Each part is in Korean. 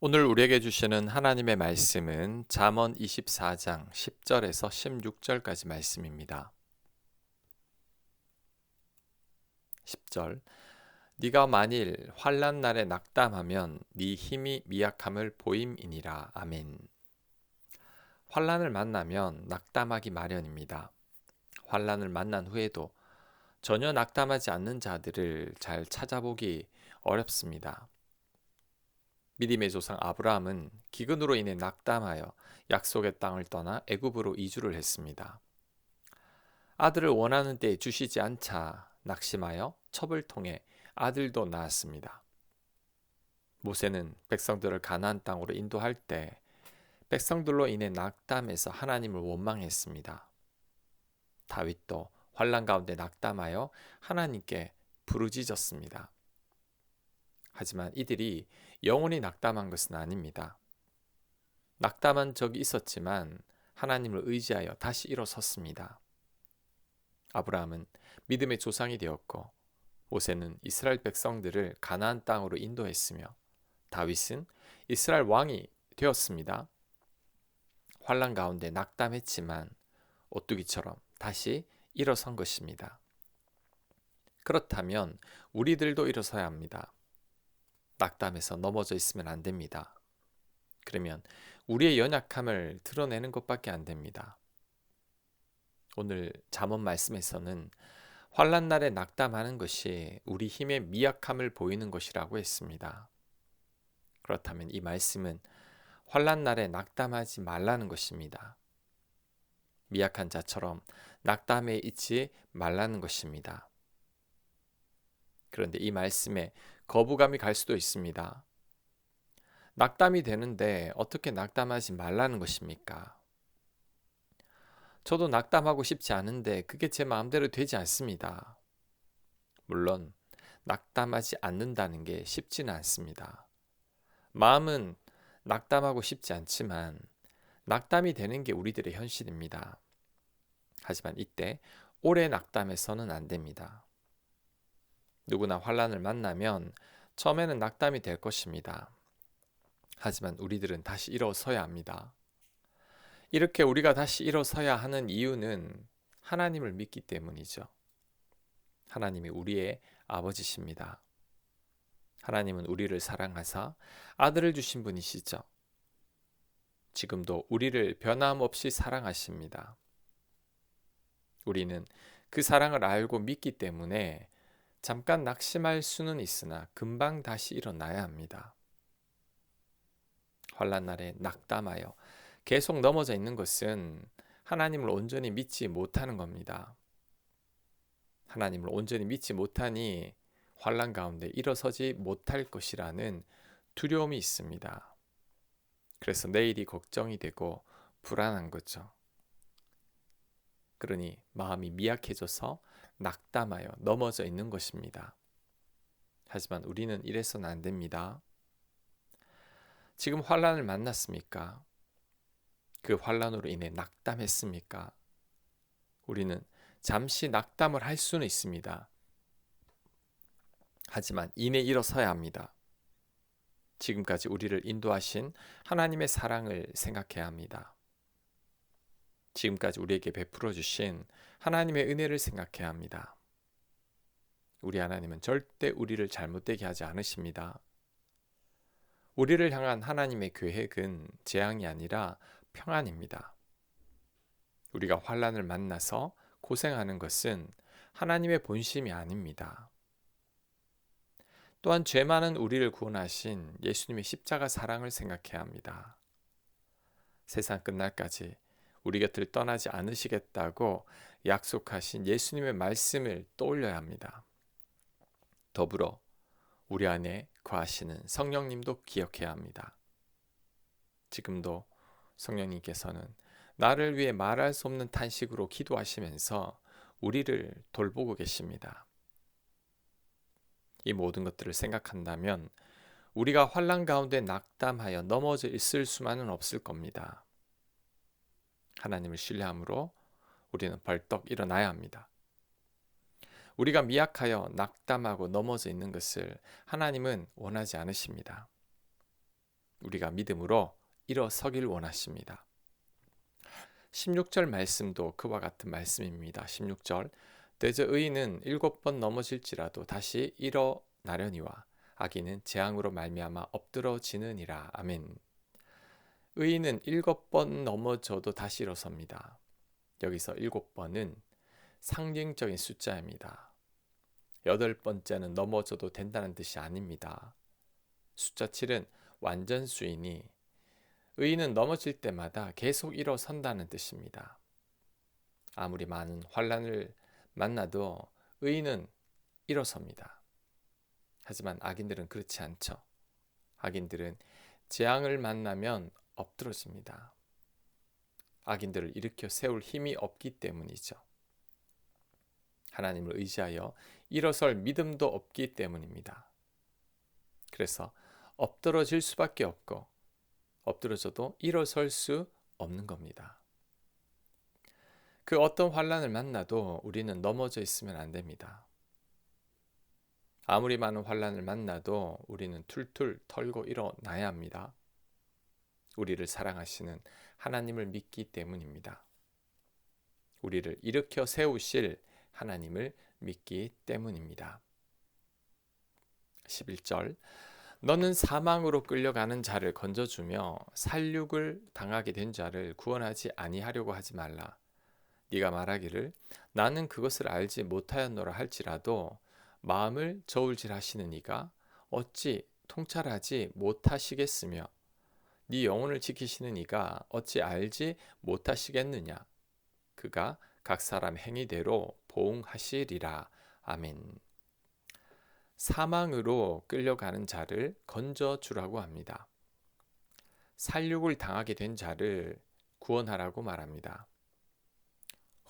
오늘 우리에게 주시는 하나님의 말씀은 잠언 24장 10절에서 16절까지 말씀입니다. 10절 네가 만일 환난 날에 낙담하면 네 힘이 미약함을 보임이니라. 아멘. 환란을 만나면 낙담하기 마련입니다. 환란을 만난 후에도 전혀 낙담하지 않는 자들을 잘 찾아보기 어렵습니다. 믿음의 조상 아브라함은 기근으로 인해 낙담하여 약속의 땅을 떠나 애굽으로 이주를 했습니다. 아들을 원하는 때에 주시지 않자 낙심하여 첩을 통해 아들도 낳았습니다. 모세는 백성들을 가나안 땅으로 인도할 때 백성들로 인해 낙담해서 하나님을 원망했습니다. 다윗도 환란 가운데 낙담하여 하나님께 부르짖었습니다. 하지만 이들이 영원히 낙담한 것은 아닙니다. 낙담한 적이 있었지만 하나님을 의지하여 다시 일어섰습니다. 아브라함은 믿음의 조상이 되었고 모세는 이스라엘 백성들을 가나안 땅으로 인도했으며 다윗은 이스라엘 왕이 되었습니다. 환란 가운데 낙담했지만 오뚜기처럼 다시 일어선 것입니다. 그렇다면 우리들도 일어서야 합니다. 낙담해서 넘어져 있으면 안 됩니다. 그러면 우리의 연약함을 드러내는 것밖에 안 됩니다. 오늘 잠언 말씀에서는 환란 날에 낙담하는 것이 우리 힘의 미약함을 보이는 것이라고 했습니다. 그렇다면 이 말씀은 환란 날에 낙담하지 말라는 것입니다. 미약한 자처럼 낙담에 있지 말라는 것입니다. 그런데 이 말씀에 거부감이 갈 수도 있습니다. 낙담이 되는데 어떻게 낙담하지 말라는 것입니까? 저도 낙담하고 싶지 않은데 그게 제 마음대로 되지 않습니다. 물론 낙담하지 않는다는 게 쉽지는 않습니다. 마음은 낙담하고 싶지 않지만 낙담이 되는 게 우리들의 현실입니다. 하지만 이때 오래 낙담해서는 안 됩니다. 누구나 환란을 만나면 처음에는 낙담이 될 것입니다. 하지만 우리들은 다시 일어서야 합니다. 이렇게 우리가 다시 일어서야 하는 이유는 하나님을 믿기 때문이죠. 하나님이 우리의 아버지십니다. 하나님은 우리를 사랑하사 아들을 주신 분이시죠. 지금도 우리를 변함없이 사랑하십니다. 우리는 그 사랑을 알고 믿기 때문에 잠깐 낙심할 수는 있으나 금방 다시 일어나야 합니다. 환란 날에 낙담하여 계속 넘어져 있는 것은 하나님을 온전히 믿지 못하는 겁니다. 하나님을 온전히 믿지 못하니 환란 가운데 일어서지 못할 것이라는 두려움이 있습니다. 그래서 내일이 걱정이 되고 불안한 거죠. 그러니 마음이 미약해져서 낙담하여 넘어져 있는 것입니다. 하지만 우리는 이래서는 안 됩니다. 지금 환란을 만났습니까? 그 환란으로 인해 낙담했습니까? 우리는 잠시 낙담을 할 수는 있습니다. 하지만 이내 일어서야 합니다. 지금까지 우리를 인도하신 하나님의 사랑을 생각해야 합니다. 지금까지 우리에게 베풀어 주신 하나님의 은혜를 생각해야 합니다. 우리 하나님은 절대 우리를 잘못되게 하지 않으십니다. 우리를 향한 하나님의 계획은 재앙이 아니라 평안입니다. 우리가 환란을 만나서 고생하는 것은 하나님의 본심이 아닙니다. 또한 죄 많은 우리를 구원하신 예수님의 십자가 사랑을 생각해야 합니다. 세상 끝날까지 우리 곁을 떠나지 않으시겠다고 약속하신 예수님의 말씀을 떠올려야 합니다. 더불어 우리 안에 거하시는 성령님도 기억해야 합니다. 지금도 성령님께서는 나를 위해 말할 수 없는 탄식으로 기도하시면서 우리를 돌보고 계십니다. 이 모든 것들을 생각한다면 우리가 환란 가운데 낙담하여 넘어져 있을 수만은 없을 겁니다. 하나님을 신뢰함으로 우리는 벌떡 일어나야 합니다. 우리가 미약하여 낙담하고 넘어져 있는 것을 하나님은 원하지 않으십니다. 우리가 믿음으로 일어서길 원하십니다. 16절 말씀도 그와 같은 말씀입니다. 16절 대저 의인은 일곱 번 넘어질지라도 다시 일어나려니와 악인은 재앙으로 말미암아 엎드러지느니라. 아멘. 의인은 일곱 번 넘어져도 다시 일어섭니다. 여기서 일곱 번은 상징적인 숫자입니다. 여덟 번째는 넘어져도 된다는 뜻이 아닙니다. 숫자 7은 완전 수이니 의인은 넘어질 때마다 계속 일어선다는 뜻입니다. 아무리 많은 환란을 만나도 의인은 일어섭니다. 하지만 악인들은 그렇지 않죠. 악인들은 재앙을 만나면 엎드러집니다. 악인들을 일으켜 세울 힘이 없기 때문이죠. 하나님을 의지하여 일어설 믿음도 없기 때문입니다. 그래서 엎드러질 수밖에 없고 엎드러져도 일어설 수 없는 겁니다. 그 어떤 환란을 만나도 우리는 넘어져 있으면 안 됩니다. 아무리 많은 환란을 만나도 우리는 툴툴 털고 일어나야 합니다. 우리를 사랑하시는 하나님을 믿기 때문입니다. 우리를 일으켜 세우실 하나님을 믿기 때문입니다. 11절 너는 사망으로 끌려가는 자를 건져주며 살육을 당하게 된 자를 구원하지 아니하려고 하지 말라. 네가 말하기를 나는 그것을 알지 못하였노라 할지라도 마음을 저울질하시는 이가 어찌 통찰하지 못하시겠으며 네 영혼을 지키시는 이가 어찌 알지 못하시겠느냐 그가 각 사람 행위대로 보응하시리라 아멘. 사망으로 끌려가는 자를 건져 주라고 합니다. 살육을 당하게 된 자를 구원하라고 말합니다.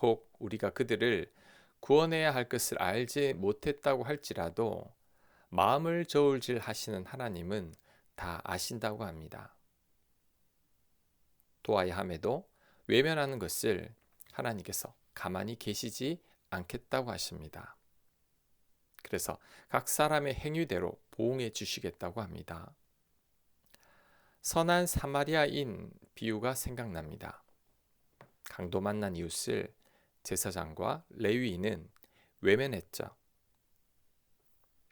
혹 우리가 그들을 구원해야 할 것을 알지 못했다고 할지라도 마음을 저울질 하시는 하나님은 다 아신다고 합니다. 도와야 함에도 외면하는 것을 하나님께서 가만히 계시지 않겠다고 하십니다. 그래서 각 사람의 행위대로 보응해 주시겠다고 합니다. 선한 사마리아인 비유가 생각납니다. 강도 만난 이웃을 제사장과 레위인은 외면했죠.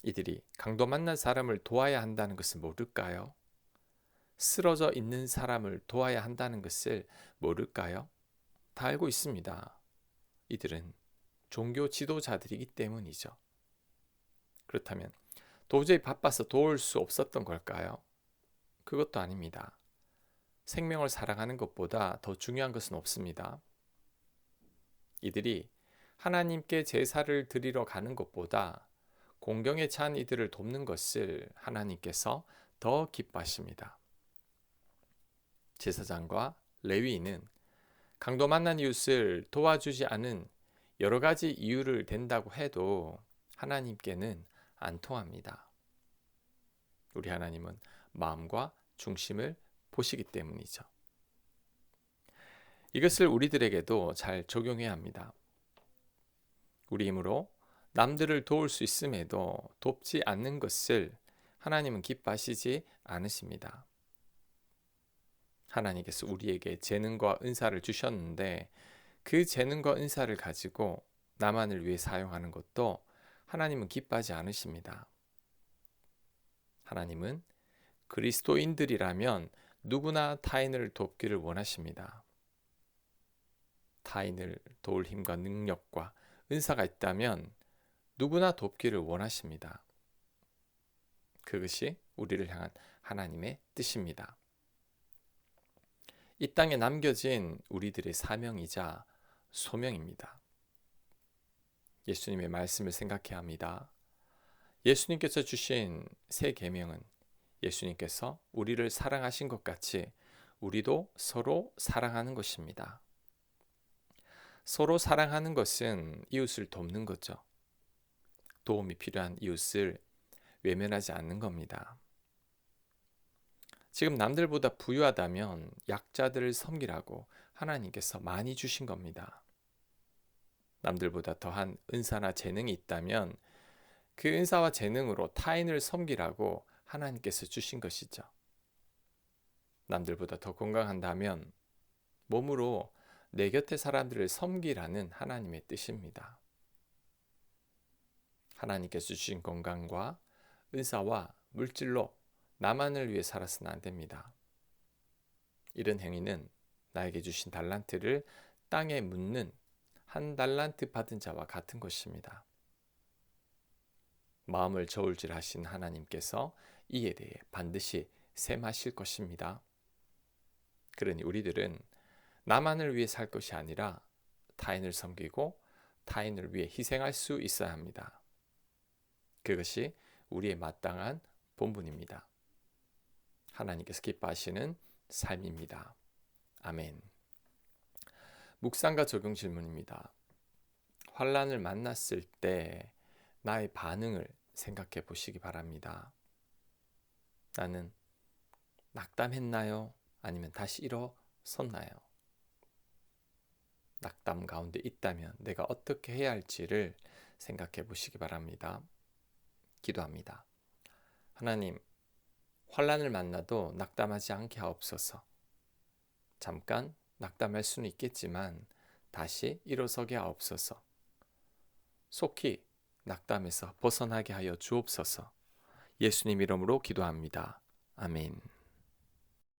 이들이 강도 만난 사람을 도와야 한다는 것을 모를까요? 쓰러져 있는 사람을 도와야 한다는 것을 모를까요? 다 알고 있습니다. 이들은 종교 지도자들이기 때문이죠. 그렇다면 도저히 바빠서 도울 수 없었던 걸까요? 그것도 아닙니다. 생명을 사랑하는 것보다 더 중요한 것은 없습니다. 이들이 하나님께 제사를 드리러 가는 것보다 공경에 찬 이들을 돕는 것을 하나님께서 더 기뻐하십니다. 제사장과 레위인은 강도 만난 이웃을 도와주지 않은 여러 가지 이유를 댄다고 해도 하나님께는 안 통합니다. 우리 하나님은 마음과 중심을 보시기 때문이죠. 이것을 우리들에게도 잘 적용해야 합니다. 우리 힘으로 남들을 도울 수 있음에도 돕지 않는 것을 하나님은 기뻐하시지 않으십니다. 하나님께서 우리에게 재능과 은사를 주셨는데 그 재능과 은사를 가지고 나만을 위해 사용하는 것도 하나님은 기뻐하지 않으십니다. 하나님은 그리스도인들이라면 누구나 타인을 돕기를 원하십니다. 타인을 도울 힘과 능력과 은사가 있다면 누구나 돕기를 원하십니다. 그것이 우리를 향한 하나님의 뜻입니다. 이 땅에 남겨진 우리들의 사명이자 소명입니다. 예수님의 말씀을 생각해야 합니다. 예수님께서 주신 새 계명은 예수님께서 우리를 사랑하신 것 같이 우리도 서로 사랑하는 것입니다. 서로 사랑하는 것은 이웃을 돕는 거죠. 도움이 필요한 이웃을 외면하지 않는 겁니다. 지금 남들보다 부유하다면 약자들을 섬기라고 하나님께서 많이 주신 겁니다. 남들보다 더한 은사나 재능이 있다면 그 은사와 재능으로 타인을 섬기라고 하나님께서 주신 것이죠. 남들보다 더 건강한다면 몸으로 내 곁의 사람들을 섬기라는 하나님의 뜻입니다. 하나님께서 주신 건강과 은사와 물질로 나만을 위해 살아서는 안 됩니다. 이런 행위는 나에게 주신 달란트를 땅에 묻는 한 달란트 받은 자와 같은 것입니다. 마음을 저울질하신 하나님께서 이에 대해 반드시 셈하실 것입니다. 그러니 우리들은 나만을 위해 살 것이 아니라 타인을 섬기고 타인을 위해 희생할 수 있어야 합니다. 그것이 우리의 마땅한 본분입니다. 하나님께서 기뻐하시는 삶입니다. 아멘. 묵상과 적용 질문입니다. 환란을 만났을 때 나의 반응을 생각해 보시기 바랍니다. 나는 낙담했나요? 아니면 다시 일어섰나요? 낙담 가운데 있다면 내가 어떻게 해야 할지를 생각해 보시기 바랍니다. 기도합니다. 하나님, 환란을 만나도 낙담하지 않게 하옵소서. 잠깐 낙담할 수는 있겠지만 다시 일어서게 하옵소서. 속히 낙담에서 벗어나게 하여 주옵소서. 예수님 이름으로 기도합니다. 아멘.